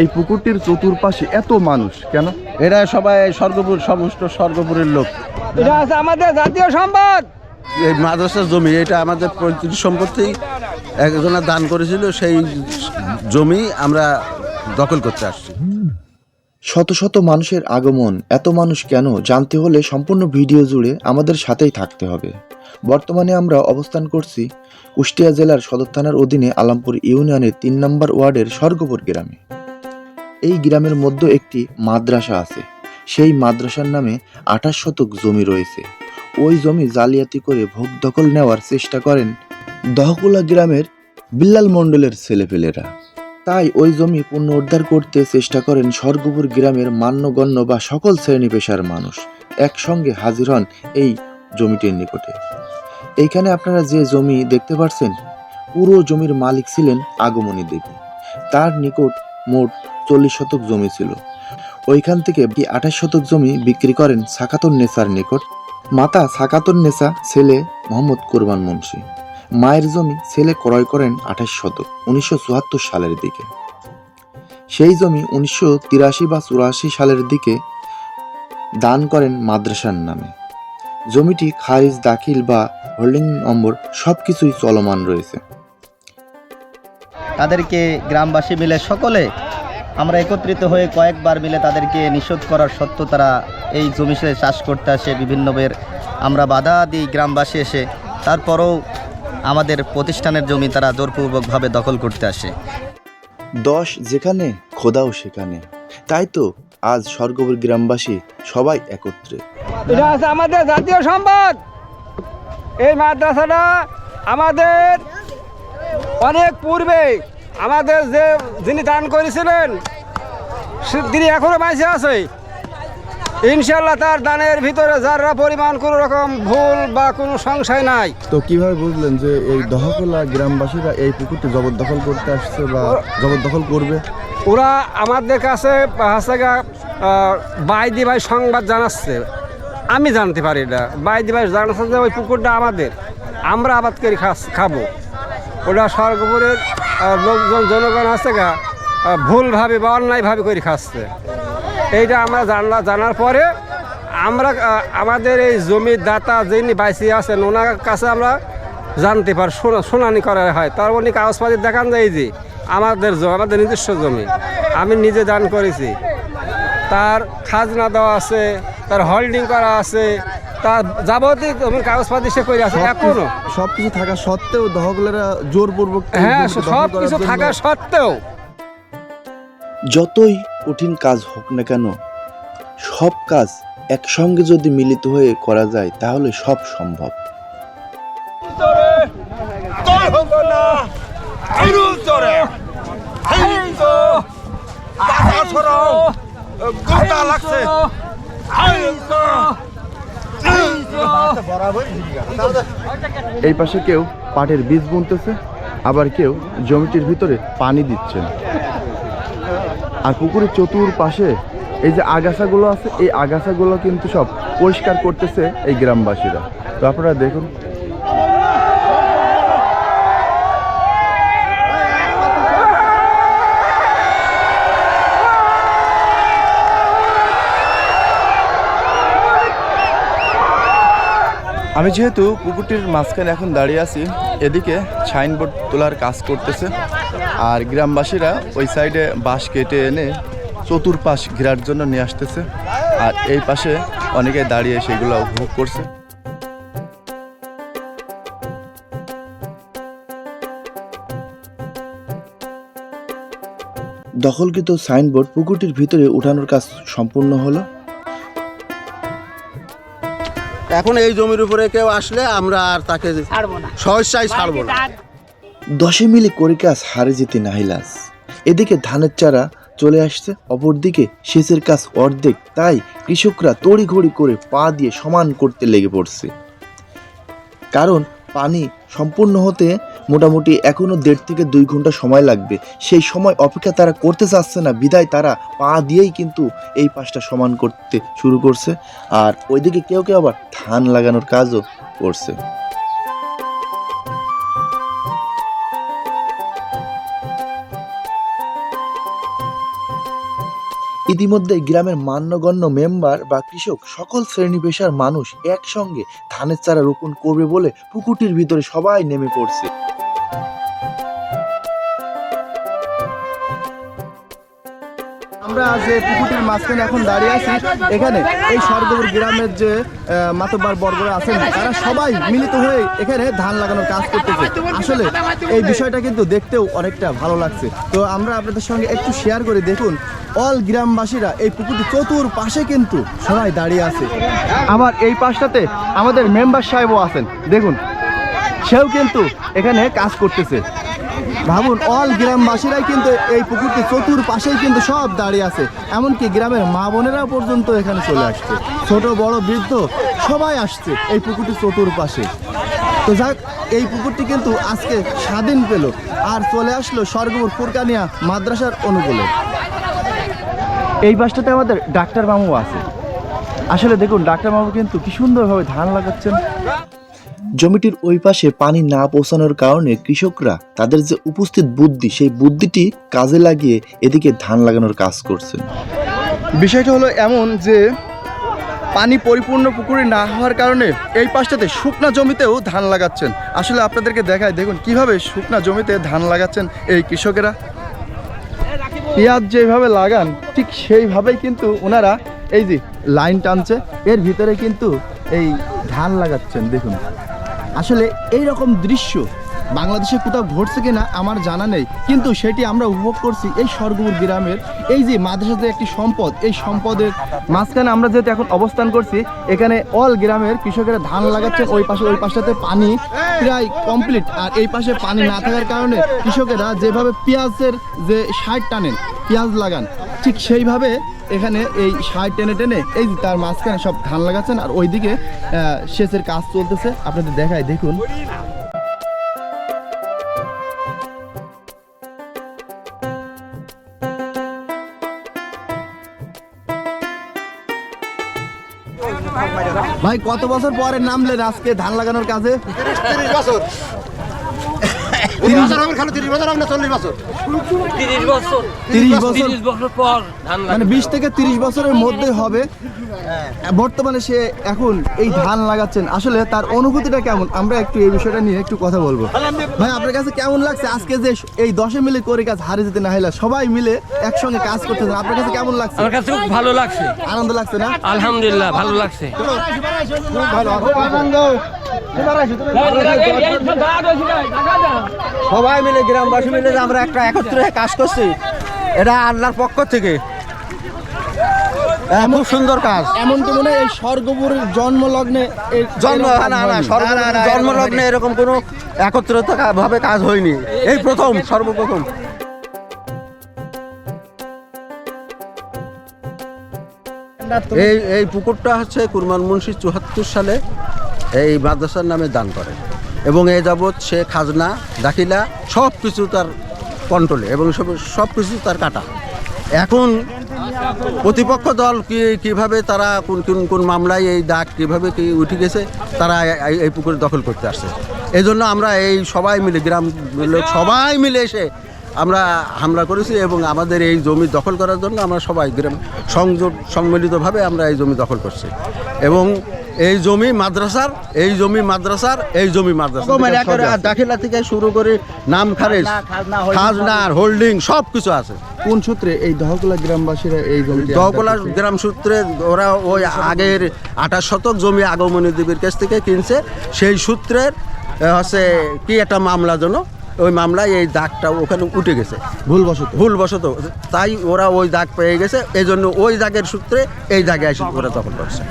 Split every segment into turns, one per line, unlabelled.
এই পুকুরটির চতুর্পাশে এত মানুষ কেন?
এরা সবাই স্বর্গপুর সমস্ত স্বর্গপুরের লোক।
এটা আছে আমাদের জাতীয় সম্পদ।
এই মাদ্রাসার জমি এটা আমাদের পৈতৃক সম্পত্তি। একজনা দান করেছিল সেই জমি আমরা দখল করতে আসছি।
শত শত মানুষের আগমন এত মানুষ কেন জানতে হলে সম্পূর্ণ ভিডিও জুড়ে আমাদের সাথেই থাকতে হবে। বর্তমানে আমরা অবস্থান করছি কুষ্টিয়া জেলার সদর থানার অধীনে আলামপুর ইউনিয়নের তিন নম্বর ওয়ার্ডের স্বর্গপুর গ্রামে। এই গ্রামের মধ্যে একটি মাদ্রাসা আছে। সেই মাদ্রাসার নামে আঠাশ শতক জমি রয়েছে। ওই জমি জালিয়াতি করে ভোগ দখল নেওয়ার চেষ্টা করেন দহকুলা গ্রামের বিল্লাল মণ্ডলের ছেলেপেলেরা। তাই ওই জমি পুনরুদ্ধার করতে চেষ্টা করেন স্বর্গপুর গ্রামের মান্যগণ্য বা সকল শ্রেণি পেশার মানুষ। একসঙ্গে হাজির হন এই জমিটির নিকটে। এইখানে আপনারা যে জমি দেখতে পাচ্ছেন পুরো জমির মালিক ছিলেন আগমনী দেবী। তার নিকট মোট চল্লিশ শতক জমি ছিল। ওইখান থেকে আঠাশ শতক জমি বিক্রি করেন সাকাতুন নেসার নিকট। মাতা সাকাতুন নেসা ছেলে মোহাম্মদ কোরবান মুন্সি। মায়ের জমি ছেলে ক্রয় করেন আঠাশ শতক, উনিশশো চুয়াত্তর সালের দিকে। সেই জমি উনিশশো তিরাশি বা চুরাশি সালের দিকে দান করেন মাদ্রাসার নামে। জমিটি খারিজ, দাখিল বা হোল্ডিং নম্বর সব কিছুই চলমান রয়েছে।
তাদেরকে গ্রামবাসী মিলে সকলে আমরা একত্রিত হয়ে কয়েকবার মিলে তাদেরকে নিষেধ করার সত্ত্বেও তারা এই জমিতে চাষ করতে আসে বিভিন্ন বের আমরা বাধা দিই গ্রামবাসী এসে। তারপরেও আমাদের প্রতিষ্ঠানের জমি তারা জোরপূর্বকভাবে দখল করতে আসে।
দশ যেখানে খোদাও সেখানে। তাই তো আজ স্বর্গপুর গ্রামবাসী সবাই একত্রে।
এটা আছে আমাদের জাতীয় সম্পদ। এই মাদ্রাসাটা আমাদের অনেক পূর্বে আমাদের যে যিনি দান করেছিলেন তিনি এখনও বাইসে আছে। ইনশাল্লাহ তার দানের ভিতরে যারা পরিমাণ কোনো রকম ভুল বা কোনো সংশয় নাই।
তো কীভাবে বুঝলেন যে এই দহকলা গ্রামবাসীরা এই পুকুরটি জবরদখল করতে আসছে বা জবরদখল করবে?
ওরা আমাদের কাছে আহ, বাইদি ভাই সংবাদ জানাচ্ছে। আমি জানতে পারি না। বাইদি ভাই জানাচ্ছে যে ওই পুকুরটা আমাদের। আমরা আবাদ করে খাস- খাব। ওটা স্বর্গপুরের আহ, লোকজন জনগণ আছে গা ভুলভাবে বা অন্যায়ভাবে করে খাচ্ছে। এইটা আমরা জানলা জানার পরে আমরা আমাদের এই জমির দাতা যিনি বাইসি আছেন ওনার কাছে আমরা জানতে পারি শোনা- শুনানি করা হয়। তার উনি কাগজপাতি দেখান যায় যে আমাদের জমি আমাদের নিজস্ব জমি আমি নিজে দান করেছি। তার খাজনা দেওয়া আছে তার হোল্ডিং করা আছে তার যাবতীয় কাগজপাতি সে করে আছে এখনও।
সব কিছু থাকা সত্ত্বেও দহকলেরা জোরপূর্বক
হ্যাঁ
জমিটি
সব কিছু থাকা সত্ত্বেও।
যতই কঠিন কাজ হোক না কেন সব কাজ একসঙ্গে যদি মিলিত হয়ে করা যায় তাহলে সব সম্ভব।
এই পাশে কেউ পাটের বীজ বুনতেছে, আবার কেউ জমিটির ভিতরে পানি দিচ্ছেন। আর পুকুরের চতুর পাশে এই যে আগাছাগুলো আছে, এই আগাছাগুলো কিন্তু সব পরিষ্কার করতেছে এই গ্রামবাসীরা। তো আপনারা দেখুন আমি যেহেতু পুকুরটির মাঝখানে এখন দাঁড়িয়ে আছি, এদিকে সাইনবোর্ড তোলার কাজ করতেছে। আর গ্রামবাসীরা ওই সাইডে বাঁশ কেটে এনে চতুর্পাশ ঘেরার জন্য নিয়ে আসতেছে। আর এই পাশে অনেকে দাঁড়িয়ে সেগুলো উপভোগ করছে।
দখলকৃত সাইনবোর্ড পুকুরটির ভিতরে উঠানোর কাজ সম্পূর্ণ হলো।
এখন এই জমির উপরে কেউ আসলে আমরা আর তাকে সহসাই ছাড়বো না।
দশে মিলি করিকাস কাজ হারে যেতে নাহিলাস। এদিকে ধানের চারা চলে আসছে অপরদিকে সেচের কাজ অর্ধেক। তাই কৃষকরা তড়িঘড়ি করে পা দিয়ে সমান করতে লেগে পড়ছে। কারণ পানি সম্পূর্ণ হতে মোটামুটি এখনও দেড় থেকে দুই ঘণ্টা সময় লাগবে। সেই সময় অপেক্ষা তারা করতে চাচ্ছে না, বিদায় তারা পা দিয়েই কিন্তু এই পাশটা সমান করতে শুরু করছে। আর ওইদিকে কেউ কেউ আবার ধান লাগানোর কাজও করছে। ইতিমধ্যে গ্রামের মান্যগণ্য মেম্বার বা কৃষক সকল শ্রেণি পেশার মানুষ একসঙ্গে ধানের চারা রোপণ করবে বলে পুকুরটির ভিতরে সবাই নেমে পড়ছে।
আমরা যে পুকুরটির মাঝখানে এখন দাঁড়িয়ে আছি। এখানে এই স্বর্গপুর গ্রামের যে মাতব্বার বর্গরা আছেন, তারা সবাই মিলিত হয়ে এখানে ধান লাগানোর কাজ করতেছে। আসলে এই বিষয়টা কিন্তু দেখতেও অনেকটা ভালো লাগছে। তো আমরা আপনাদের সঙ্গে একটু শেয়ার করে দেখুন, অল গ্রামবাসীরা এই পুকুরটি চতুর পাশে কিন্তু সবাই দাঁড়িয়ে আছে। আবার এই পাশটাতে আমাদের মেম্বার সাহেবও আছেন। দেখুন, সেও কিন্তু এখানে কাজ করতেছে। ভাবুন অল গ্রামবাসীরাই কিন্তু এই পুকুরটি চতুর পাশেই কিন্তু সব দাঁড়িয়ে আছে। এমনকি গ্রামের মা বোনেরা পর্যন্ত এখানে চলে আসছে। ছোট, বড়, বৃদ্ধ, সবাই আসছে এই পুকুরটি চতুর পাশে। তো যাক, এই পুকুরটি কিন্তু আজকে স্বাধীন পেল। আর চলে আসলো স্বর্গপুর ফুরকানিয়া মাদ্রাসার অনুকূলে। এই পাশটাতে আমাদের ডাক্তার মামু আছে। আসলে দেখুন, ডাক্তার মামু কিন্তু কি সুন্দরভাবে ধান লাগাচ্ছেন।
জমিটির ওই পাশে পানি না পৌঁছানোর কারণে কৃষকরা তাদের যে উপস্থিত বুদ্ধি, সেই বুদ্ধিটি কাজে লাগিয়ে এদিকে ধান লাগানোর কাজ করছেন
বিষয়টা হলো এমন যে, পানি পরিপূর্ণ পুকুরে না হওয়ার কারণে এই পাশটাতে শুকনা জমিতেও ধান লাগাচ্ছেন। আসলে আপনাদেরকে দেখায় দেখুন কীভাবে শুকনা জমিতে ধান লাগাচ্ছেন এই কৃষকেরা। পেঁয়াজ যেভাবে লাগান, ঠিক সেইভাবেই কিন্তু ওনারা এই যে লাইন টানছে, এর ভিতরে কিন্তু এই ধান লাগাচ্ছেন, দেখুন। আসলে এই রকম দৃশ্য বাংলাদেশে কোথাও ঘটছে কিনা আমার জানা নেই, কিন্তু সেটি আমরা উপভোগ করছি এই স্বর্গপুর গ্রামের, এই যে মাদ্রাসাতে একটি সম্পদ, এই সম্পদের মাঝখানে আমরা যেহেতু এখন অবস্থান করছি, এখানে অল গ্রামের কৃষকেরা ধান লাগাচ্ছেন, ওই পাশে, ওই পাশটাতে পানি প্রায় কমপ্লিট আর এই পাশে পানি না থাকার কারণে কৃষকেরা যেভাবে পেঁয়াজের যে সার টানেন পেঁয়াজ লাগান, ঠিক সেইভাবে এখানে এই সার টেনে টেনে এই তার মাঝখানে সব ধান লাগাচ্ছেন, আর ওইদিকে সেচের কাজ চলতেছে। আপনাদের দেখায়, দেখুন। ভাই কত বছর পরে নামলেন আজকে ধান লাগানোর কাজে?
তিরিশ বছর
তিরিশ বছর।
তিরিশ বছর। পর ধান
মানে বিশ থেকে তিরিশ বছরের মধ্যে হবে। বর্তমানে সে এখন এই ধান লাগাচ্ছেন। আসলে তার অনুভূতিটা কেমন? আমরা একটু এই বিষয়টা নিয়ে একটু কথা বলব। ভাই আপনার কাছে কেমন লাগছে? আজকে যে এই দশে মিলে করে কাজ হারে যেতে না হইলা সবাই মিলে একসঙ্গে কাজ করতেছেন। আপনার কাছে কেমন লাগছে?
আমার কাছে খুব ভালো লাগছে।
আনন্দ লাগছে না?
আলহামদুলিল্লাহ ভালো লাগছে।
সবাই মিলে গ্রামবাসী মিলে আমরা একটা একত্রে কাজ করছি এটা আল্লাহর পক্ষ থেকে। হ্যাঁ, খুব সুন্দর কাজ।
মনে এই স্বর্গপুরের জন্ম লগ্নে এই
জন্ম না না জন্মলগ্নে এরকম কোনো একত্রিত ভাবে কাজ হয়নি। এই প্রথম সর্বপ্রথম। এই এই পুকুরটা হচ্ছে কুরমান মুন্সি চুহাত্তর সালে এই মাদ্রাসার নামে দান করেন এবং এ যাবৎ সে খাজনা দাখিলা সব কিছু তার কন্ট্রোলে এবং সব সব কিছু তার কাটা। এখন প্রতিপক্ষ দল কি, কীভাবে তারা কোন কোন কোন মামলায় এই দাগ কীভাবে কি উঠে গেছে, তারা এই- পুকুরে দখল করতে আসছে। এই জন্য আমরা এই সবাই মিলে, গ্রাম লোক সবাই মিলে এসে আমরা হামলা করেছি এবং আমাদের এই জমি দখল করার জন্য আমরা সবাই গ্রাম সংযোগ, সম্মিলিতভাবে আমরা এই জমি দখল করছি। এবং এই জমি মাদ্রাসার এই জমি মাদ্রাসার এই জমি মাদ্রাসা দাখিলা থেকে শুরু করে নাম খারেজ খাজনা হোল্ডিং সব কিছু আছে।
কোন সূত্রে এই দহকুলা গ্রামবাসীরা এই জমিটি
দহকলা গ্রাম সূত্রে ওরা ওই আগের আঠাশ শতক জমি আগমনী দেবীর কাছ থেকে কিনছে। সেই সূত্রের হচ্ছে কি একটা মামলা জন্য ওই মামলায় এই দাগটা ওখানে উঠে গেছে।
ভুলবশত।
ভুলবশত। তাই ওরা ওই দাগ পেয়ে গেছে। এই জন্য ওই দাগের সূত্রে এই দাগে এসে ওরা দখল করছে।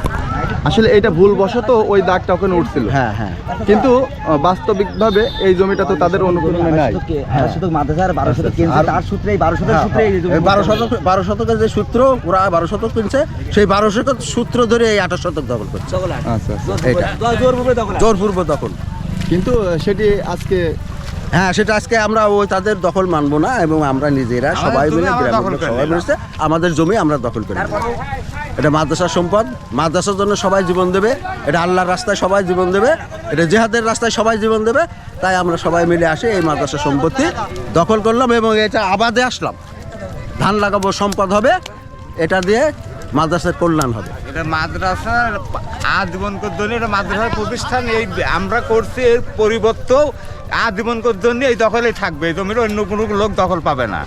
আসলে এটা ভুলবশত ওই দাগটা ওখানে উঠছিল।
হ্যাঁ হ্যাঁ।
কিন্তু বাস্তবিকভাবে এই জমিটা তো তাদের অনুকূলনে নাই।
এই বারো শতক বারো শতকের যে সূত্র ওরা বারো শতক কিনছে সেই বারো শতক সূত্র ধরে এই আঠাশ শতক দখল করছে।
আচ্ছা আচ্ছা।
জোরপূর্ব দখল।
কিন্তু সেটি আজকে
হ্যাঁ সেটা আজকে আমরা ওই তাদের দখল মানবো না এবং আমরা নিজেরা সবাই মিলে গ্রামের সবাই মিলে আমাদের জমি আমরা দখল করি এটা মাদ্রাসার সম্পদ মাদ্রাসার জন্য সবাই জীবন দেবে এটা আল্লাহর রাস্তায় সবাই জীবন দেবে এটা জেহাদের রাস্তায় সবাই জীবন দেবে তাই আমরা সবাই মিলে আসে এই মাদ্রাসার সম্পত্তি দখল করলাম এবং এটা আবাদে আসলাম। ধান লাগাবো সম্পদ হবে
এটা দিয়ে মাদ্রাসার কল্যাণ হবে।
এটা মাদ্রাসার আজীবন জন্য এটা মাদ্রাসার প্রতিষ্ঠান এই আমরা করছি এর পরিবর্তেও আজীবন জন্য এই দখলেই থাকবে এই জমিটা অন্য কোনো লোক দখল পাবে না।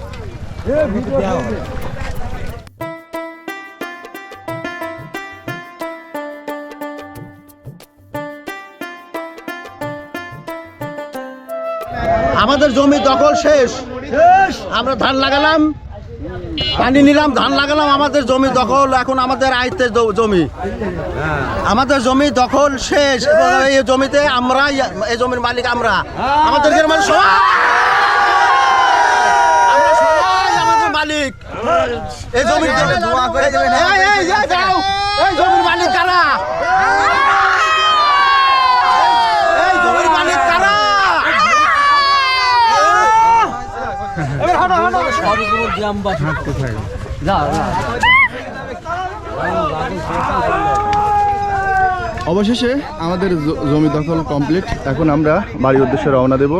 আমাদের জমি দখল শেষ। আমরা ধান লাগালাম। পানি নিলাম ধান লাগালাম আমাদের জমি দখল এখন আমাদের আয়ত্তের জমি। আমাদের জমি দখল শেষ এই জমিতে আমরা এই জমির মালিক আমরা। আমাদের গ্রামের সবাই! মালিক। জমির। এই জমির মালিক কারা এই জমির মালিক কারা
অবশেষে আমাদের জমি দখল কমপ্লিট এখন আমরা বাড়ির উদ্দেশ্যে রওনা দেব।